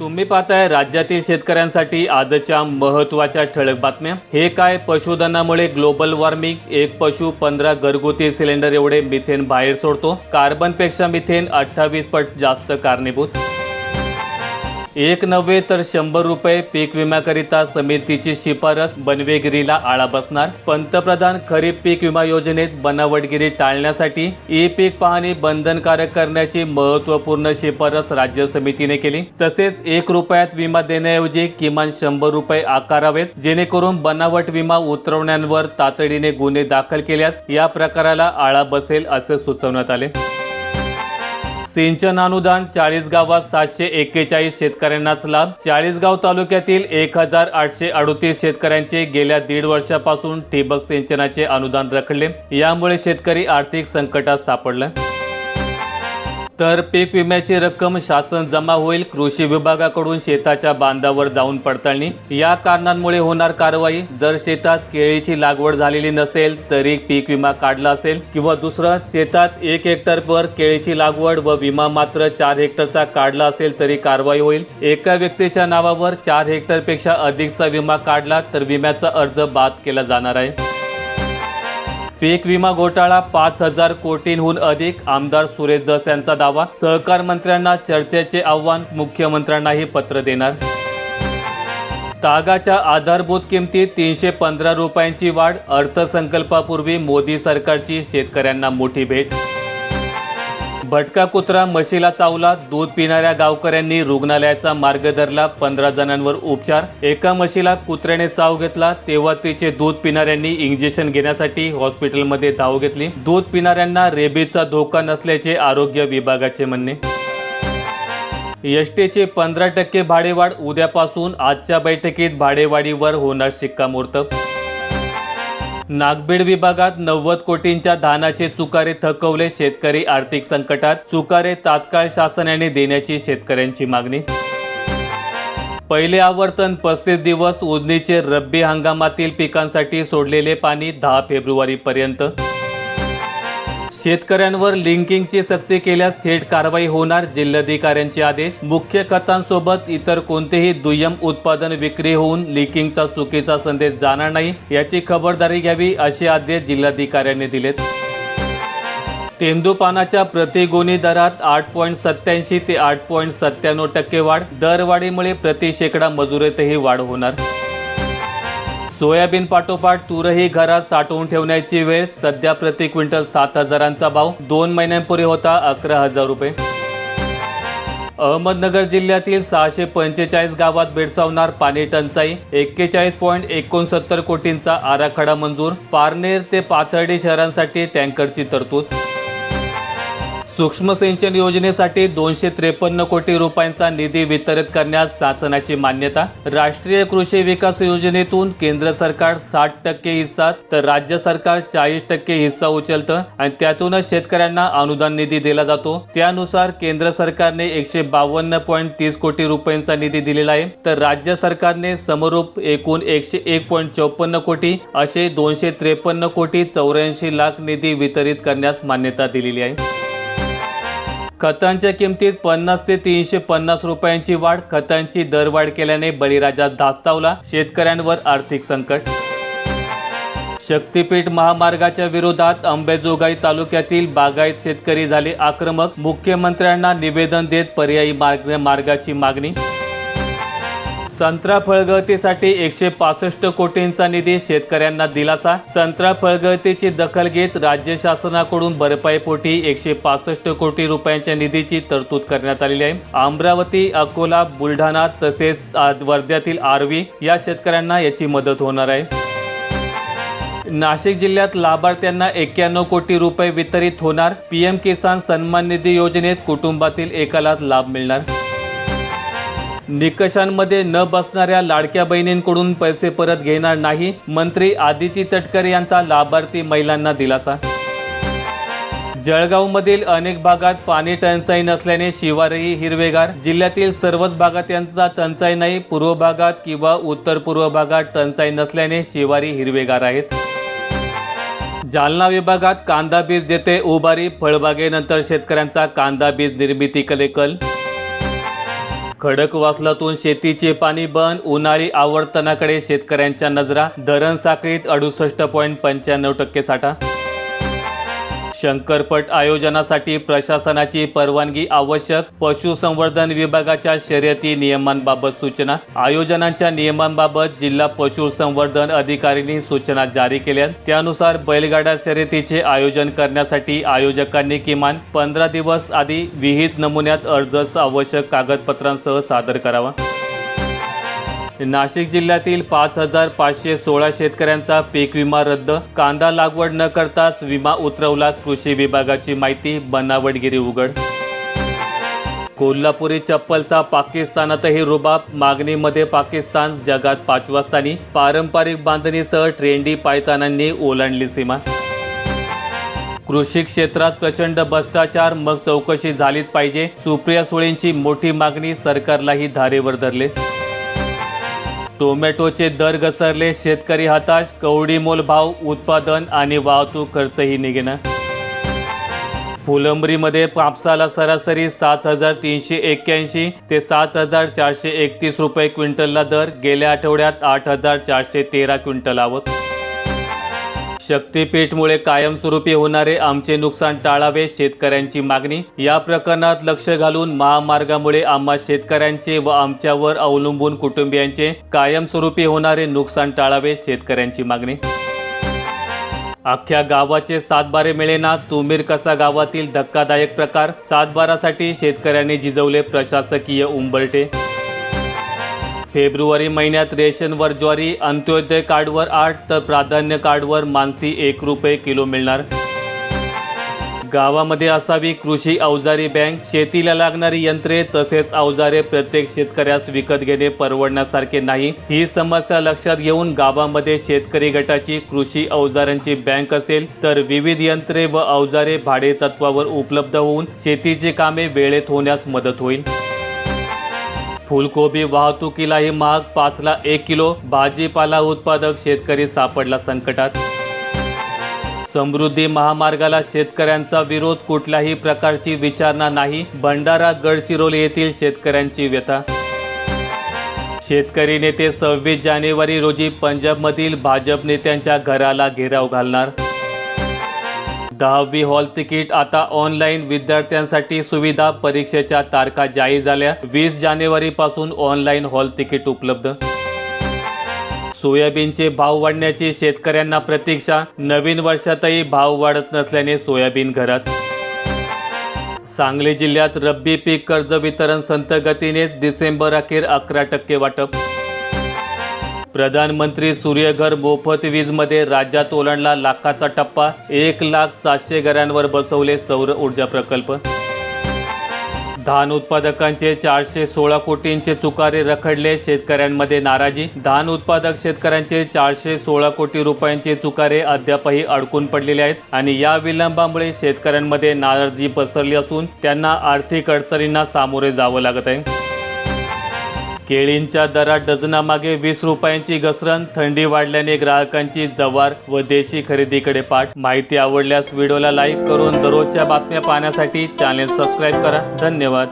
तुम्ही पाहताय राज्यातील शेतकऱ्यांसाठी आजच्या महत्त्वाच्या ठळक बातम्या. हे काय? पशुधनामुळे ग्लोबल वॉर्मिंग एक पशु पंधरा घरगुती सिलेंडर एवढे मिथेन बाहेर सोडतो. कार्बनपेक्षा मिथेन अठ्ठावीस पट जास्त कारणीभूत. एक नव्हे तर शंभर रुपये पीक विम्याकरिता समितीची शिफारस बनवेगिरीला आळा बसणार. पंतप्रधान खरीप पीक विमा योजनेत बनावटगिरी टाळण्यासाठी ई पीक पाहणी बंधनकारक करण्याची महत्त्वपूर्ण शिफारस राज्य समितीने केली. तसेच एक रुपयात विमा देण्याऐवजी किमान शंभर रुपये आकारावेत जेणेकरून बनावट विमा उतरवण्यांवर तातडीने गुन्हे दाखल केल्यास या प्रकाराला आळा बसेल असे सुचवण्यात आले. सिंचन अनुदान चाळीस गावात सातशे एक्केचाळीस शेतकऱ्यांनाच लाभ. चाळीसगाव तालुक्यातील एक हजार आठशे अडतीस शेतकऱ्यांचे गेल्या दीड वर्षापासून ठिबक सिंचनाचे अनुदान रखडले. यामुळे शेतकरी आर्थिक संकटात सापडला. तर पीक विम्याची रक्कम शासन जमा होईल कृषी विभागाकडून शेताच्या बांधावर जाऊन पडताळणी. या कारणांमुळे होणार कारवाई. जर शेतात केळीची लागवड झालेली नसेल तरी पीक विमा काढला असेल किंवा दुसरं शेतात एक हेक्टरवर केळीची लागवड व विमा मात्र चार हेक्टरचा काढला असेल तरी कारवाई होईल. एका व्यक्तीच्या नावावर चार हेक्टरपेक्षा अधिकचा विमा काढला तर विम्याचा अर्ज बाद केला जाणार आहे. पीक विमा घोटाळा पाच हजार कोटींहून अधिक आमदार सुरेश दस यांचा दावा. सहकार मंत्र्यांना चर्चेचे आव्हान मुख्यमंत्र्यांनाही पत्र देणार. तागाच्या आधारभूत किमतीत तीनशे पंधरा रुपयांची वाढ अर्थसंकल्पापूर्वी मोदी सरकारची शेतकऱ्यांना मोठी भेट. भटका कुत्रा म्हशीला चावला दूध पिणाऱ्या गावकऱ्यांनी रुग्णालयाचा मार्ग धरला पंधरा जणांवर उपचार. एका म्हशीला कुत्र्याने चाव घेतला तेव्हा तिचे दूध पिणाऱ्यांनी इंजेक्शन घेण्यासाठी हॉस्पिटलमध्ये धाव घेतली. दूध पिणाऱ्यांना रेबीचा धोका नसल्याचे आरोग्य विभागाचे म्हणणे. एसटीचे पंधरा टक्के भाडेवाढ उद्यापासून आजच्या बैठकीत भाडेवाढीवर होणार शिक्कामोर्तब नागबीड विभागात नव्वद कोटींच्या धानाचे चुकारे थकवले शेतकरी आर्थिक संकटात. चुकारे तात्काळ शासनाने देण्याची शेतकऱ्यांची मागणी. पहिले आवर्तन पस्तीस दिवस उजनीचे रब्बी हंगामातील पिकांसाठी सोडलेले पाणी दहा फेब्रुवारी पर्यंत शेतकऱ्यांवर लिंकिंगची सक्ती केल्यास थेट कारवाई होणार जिल्हाधिकाऱ्यांचे आदेश. मुख्य खतांसोबत इतर कोणतेही दुय्यम उत्पादन विक्री होऊन लिंकिंगचा चुकीचा संदेश जाणार नाही याची खबरदारी घ्यावी असे आदेश जिल्हाधिकाऱ्यांनी दिलेत. तेंदूपानाच्या प्रतिगोनी दरात आठ पॉईंट सत्याऐंशी ते आठ पॉईंट सत्त्याण्णव टक्के वाढ. दरवाढीमुळे प्रति शेकडा मजुरीतही वाढ होणार. सोयाबीन पाठोपाठ तूरही घरात साठवून ठेवण्याची वेळ. सध्या प्रति क्विंटल सात हजारांचा भाव. दोन महिन्यांपूर्वी होता अकरा हजार रुपये. अहमदनगर जिल्ह्यातील सहाशे पंचेचाळीस गावात भेडसावणार पाणी टंचाई. एक्केचाळीस पॉईंट एकोणसत्तर कोटींचा आराखडा मंजूर. पारनेर ते पाथर्डी शहरांसाठी टँकरची तरतूद. सूक्ष्म सिंचन योजनेसाठी दोनशे त्रेपन्न कोटी रुपयांचा निधी वितरित करण्यास शासनाची मान्यता. राष्ट्रीय कृषी विकास योजनेतून केंद्र सरकार साठ टक्के हिस्सा तर राज्य सरकार चाळीस टक्के हिस्सा उचलतं आणि त्यातूनच शेतकऱ्यांना अनुदान निधी दिला जातो. त्यानुसार केंद्र सरकारने एकशे बावन्न पॉईंट तीस कोटी रुपयांचा निधी दिलेला आहे. तर राज्य सरकारने समरूप एकूण एकशे एक पॉईंट चौपन्न कोटी असे दोनशे त्रेपन्न कोटी चौऱ्याऐंशी लाख निधी वितरित करण्यास मान्यता दिलेली आहे. खतांच्या किमतीत पन्नास ते तीनशे पन्नास रुपयांची वाढ खतांची दरवाढ केल्याने बळीराजा धास्तावला शेतकऱ्यांवर आर्थिक संकट. शक्तीपीठ महामार्गाच्या विरोधात अंबेजोगाई तालुक्यातील बागायत शेतकरी झाले आक्रमक मुख्यमंत्र्यांना निवेदन देत पर्यायी मार्ग मार्गाची मागणी संत्रा फळगळतीसाठी एकशे पासष्ट कोटींचा निधी शेतकऱ्यांना दिलासा. संत्रा फळगळतीची दखल घेत राज्य शासनाकडून भरपाईपोटी एकशे पासष्ट कोटी रुपयांच्या निधीची तरतूद करण्यात आलेली आहे. अमरावती अकोला बुलढाणा तसेच आज वर्ध्यातील आर्वी या शेतकऱ्यांना याची मदत होणार आहे. नाशिक जिल्ह्यात लाभार्थ्यांना एक्क्याण्णव कोटी रुपये वितरित होणार. पीएम किसान सन्मान निधी योजनेत कुटुंबातील एकालाच लाभ मिळणार. निकषांमध्ये न बसणाऱ्या लाडक्या बहिणींकडून पैसे परत घेणार नाही मंत्री आदिती तटकरे यांचा लाभार्थी महिलांना दिलासा. जळगावमधील अनेक भागात पाणी टंचाई नसल्याने शिवारही हिरवेगार. जिल्ह्यातील सर्वच भागात यांचा टंचाई नाही पूर्व भागात किंवा उत्तर पूर्व भागात टंचाई नसल्याने शिवारी हिरवेगार आहेत. जालना विभागात कांदा बीज देते उभारी फळबागेनंतर शेतकऱ्यांचा कांदा बीज निर्मितीकडे कल खडकवासलातून शेतीचे पाणी बंद उन्हाळी आवर्तनाकडे शेतकऱ्यांच्या नजरा धरण साखळीत अडुसष्ट पॉईंट पंच्याण्णव टक्के साठा शंकरपट आयोजनासाठी प्रशासनाची परवानगी आवश्यक पशुसंवर्धन विभागाच्या शर्यती नियमांबाबत सूचना आयोजनांच्या नियमांबाबत जिल्हा पशुसंवर्धन अधिकाऱ्यांनी सूचना जारी केल्या. त्यानुसार बैलगाडा शर्यतीचे आयोजन करण्यासाठी आयोजकांनी किमान पंधरा दिवस आधी विहित नमुन्यात अर्ज आवश्यक कागदपत्रांसह सादर करावा. नाशिक जिल्ह्यातील पाच हजार पाचशे सोळा शेतकऱ्यांचा पीक विमा रद्द. कांदा लागवड न करताच विमा उतरवला. कृषी विभागाची माहिती बनावटगिरी उघड. कोल्हापुरी चप्पलचा पाकिस्तानातही रुबाब. मागणीमध्ये पाकिस्तान जगात पाचव्या स्थानी. पारंपरिक बांधणीसह ट्रेंडी पायतानांनी ओलांडली सीमा. कृषी क्षेत्रात प्रचंड भ्रष्टाचार. मग चौकशी झालीच पाहिजे. सुप्रिया सुळेंची मोठी मागणी सरकारलाही धारेवर धरले. टोमॅटोचे दर घसरले. शेतकरी हताश कवडी मोल भाव उत्पादन आणि वाहतूक खर्चही निघेना. फुलंबरीमध्ये कापसाला सरासरी सात हजार तीनशे एक्क्याऐंशी ते सात हजार चारशे एकतीस रुपये क्विंटलला दर. गेल्या आठवड्यात आठ हजार चारशे तेरा क्विंटल आवक. शक्तीपीठमुळे कायमस्वरूपी होणारे आमचे नुकसान टाळावे शेतकऱ्यांची मागणी. या प्रकरणात लक्ष घालून महामार्गामुळे आम्हा शेतकऱ्यांचे व आमच्यावर अवलंबून कुटुंबियांचे कायमस्वरूपी होणारे नुकसान टाळावे शेतकऱ्यांची मागणी. अख्ख्या गावाचे सातबारे मिळेना तुमीर कसा गावातील धक्कादायक प्रकार? सातबारासाठी शेतकऱ्यांनी जिजवले प्रशासकीय उंबरटे फेब्रुवारी महिन्यात रेशनवर ज्वारी अंत्योदय कार्डवर आठ तर प्राधान्य कार्डवर मानसी एक रुपये किलो मिळणार. गावामध्ये असावी कृषी अवजारी बँक शेतीला लागणारी यंत्रे तसेच अवजारे प्रत्येक शेतकऱ्यास विकत घेणे परवडण्यासारखे नाही. ही समस्या लक्षात घेऊन गावामध्ये शेतकरी गटाची कृषी अवजारांची बँक असेल तर विविध यंत्रे व अवजारे भाडे तत्वावर उपलब्ध होऊन शेतीची कामे वेळेत होण्यास मदत होईल. फुलकोबी वाहतुकीलाही महाग पाचला एक किलो भाजीपाला उत्पादक शेतकरी सापडला संकटात. समृद्धी महामार्गाला शेतकऱ्यांचा विरोध कुठल्याही प्रकारची विचारणा नाही भंडारा गडचिरोली येथील शेतकऱ्यांची व्यथा. शेतकरी नेते सव्वीस जानेवारी रोजी पंजाबमधील भाजप नेत्यांच्या घराला घेराव घालणार. दहावी हॉल तिकीट आता ऑनलाईन विद्यार्थ्यांसाठी सुविधा परीक्षेच्या तारखा जाहीर झाल्या. वीस जानेवारी पासून ऑनलाईन हॉल तिकीट उपलब्ध. सोयाबीनचे भाव वाढण्याची शेतकऱ्यांना प्रतीक्षा. नवीन वर्षातही भाव वाढत नसल्याने सोयाबीन घरात. सांगली जिल्ह्यात रब्बी पीक कर्ज वितरण संथ गतीने डिसेंबर अखेर अकरा टक्के वाटप. प्रधानमंत्री सूर्यघर मोफत वीजमध्ये राज्यात ओलांडला लाखाचा टप्पा. एक लाख सातशे घरांवर बसवले सौर ऊर्जा प्रकल्प. धान उत्पादकांचे चारशे सोळा कोटींचे चुकारे रखडले शेतकऱ्यांमध्ये नाराजी. धान उत्पादक शेतकऱ्यांचे चारशे सोळा कोटी रुपयांचे चुकारे अद्यापही अडकून पडलेले आहेत आणि या विलंबामुळे शेतकऱ्यांमध्ये नाराजी पसरली असून त्यांना आर्थिक अडचणींना सामोरे जावं लागत आहे. केळींच्या दरात डझनामागे वीस रुपयांची घसरण थंडी वाढल्याने ग्राहकांची जवार व देशी खरेदीकडे पाठ. माहिती आवडल्यास व्हिडिओला लाईक करून दररोजच्या बातम्या पाहण्यासाठी चॅनेल सबस्क्राईब करा. धन्यवाद.